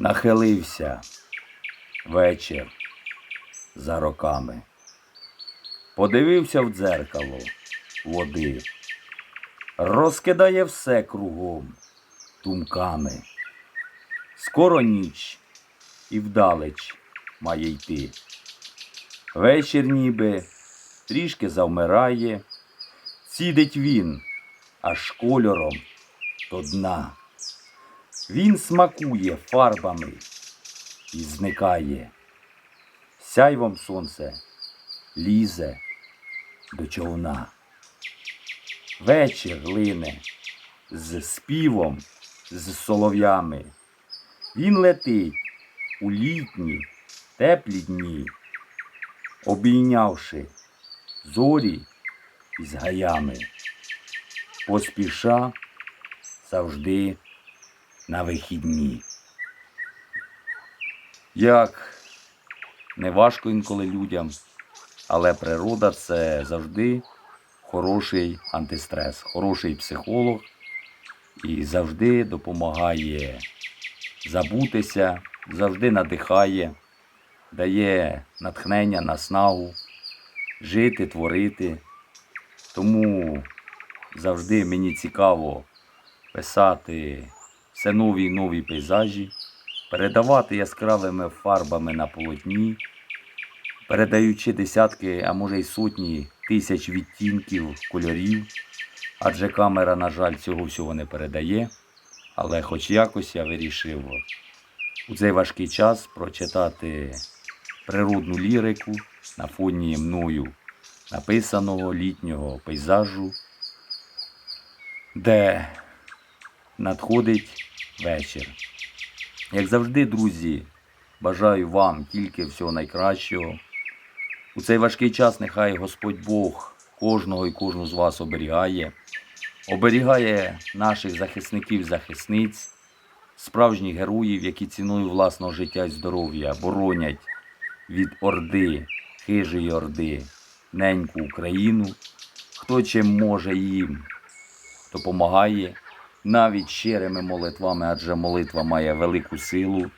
Нахилився вечір за роками. Подивився в дзеркало води, розкидає все кругом думками. Скоро ніч і вдалеч має йти. Вечір ніби трішки завмирає, сідить він аж кольором до дна. Він смакує фарбами і зникає. Сяйвом сонце лізе до човна. Вечір лине з співом, з солов'ями. Він летить у літні, теплі дні, обійнявши зорі із гаями. Поспіша завжди на вихідні. Як не важко інколи людям, але природа це завжди хороший антистрес, хороший психолог і завжди допомагає забутися, завжди надихає, дає натхнення, наснагу, жити, творити. Тому завжди мені цікаво писати все нові і нові пейзажі, передавати яскравими фарбами на полотні, передаючи десятки, а може й сотні тисяч відтінків кольорів, адже камера, на жаль, цього всього не передає. Але хоч якось я вирішив у цей важкий час прочитати природну лірику на фоні мною написаного літнього пейзажу, де надходить вечір. Як завжди, друзі, бажаю вам тільки всього найкращого. У цей важкий час нехай Господь Бог кожного і кожну з вас оберігає, оберігає наших захисників, захисниць, справжніх героїв, які ціною власного життя і здоров'я боронять від орди, хижої орди, неньку Україну. Хто чим може їм допомагає навіть щирими молитвами, адже молитва має велику силу.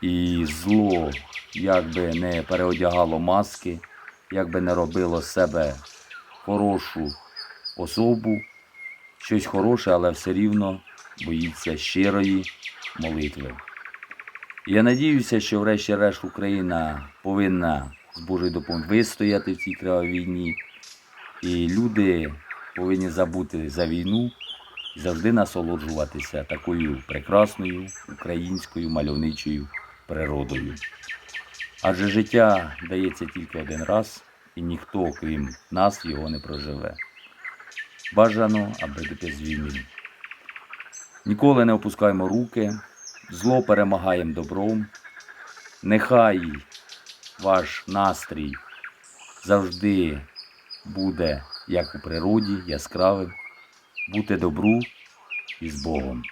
І зло, як би не переодягало маски, як би не робило себе хорошу особу, щось хороше, але все рівно боїться щирої молитви. Я надіюся, що врешті-решт Україна повинна з Божою допомогою вистояти в цій кривавій війні, і люди повинні забути за війну завжди насолоджуватися такою прекрасною українською мальовничою природою. Адже життя дається тільки один раз, і ніхто, крім нас, його не проживе. Бажано, аби бути з. Ніколи не опускаємо руки, зло перемагаємо добром. Нехай ваш настрій завжди буде, як у природі, яскравим. Бути добру і з Богом.